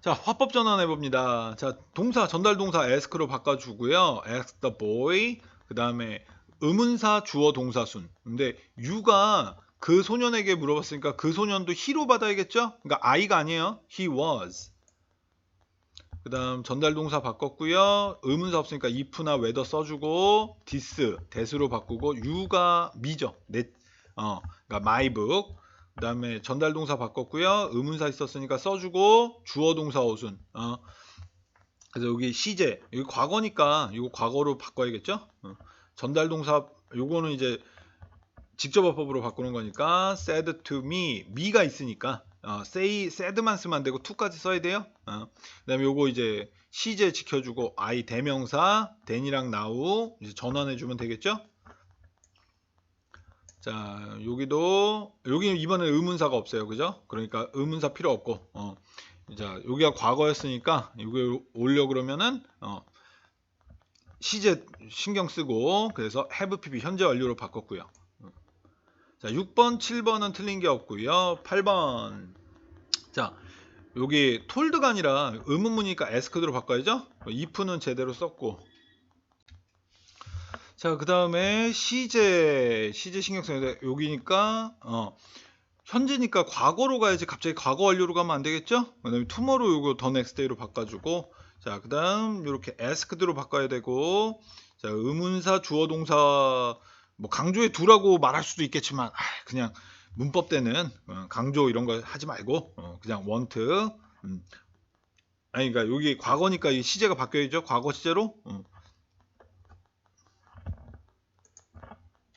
자, 화법 전환해 봅니다. 자, 동사 전달 동사 ask로 바꿔 주고요. ask the boy. 그다음에 의문사 주어 동사순. 근데 you가 그 소년에게 물어봤으니까 그 소년도 he로 받아야겠죠? 그러니까 I가 아니에요. he was. 그 다음 전달 동사 바꿨고요. 의문사 없으니까 if나 whether 써주고 this that으로 바꾸고 you가 me죠. 내 어, 그러니까 my book. 그 다음에 전달 동사 바꿨고요. 의문사 있었으니까 써주고 주어 동사 어순. 어. 그래서 여기 시제 여기 과거니까 이거 과거로 바꿔야겠죠? 어. 전달 동사 요거는 이제 직접 어법으로 바꾸는 거니까 said to me me가 있으니까 어, say said만 쓰면 안 되고 to까지 써야 돼요. 어. 그다음에 요거 이제 시제 지켜주고 I 대명사 then이랑 now 이제 전환해 주면 되겠죠? 자 여기도 여기 이번에 의문사가 없어요, 그죠? 그러니까 의문사 필요 없고 어. 자 여기가 과거였으니까 여기 올려 그러면은 어, 시제 신경 쓰고 그래서 have pp 현재 완료로 바꿨고요. 자, 6번, 7번은 틀린 게 없고요. 8번. 자, 여기 톨드가 아니라 의문문이니까 asked로 바꿔야죠. if는 제대로 썼고. 자, 그 다음에 시제, 시제 신경 써야 돼. 여기니까 어 현재니까 과거로 가야지 갑자기 과거 완료로 가면 안 되겠죠? 그 다음에 tomorrow 요거 the next day로 바꿔주고 자, 그 다음 이렇게 asked로 바꿔야 되고 자, 의문사 주어 동사 뭐 강조에 두라고 말할 수도 있겠지만 아, 그냥 문법 때는 어, 강조 이런 거 하지 말고 어, 그냥 want 음. 아니 그러니까 여기 과거니까 이 시제가 바뀌어야죠 과거 시제로 어.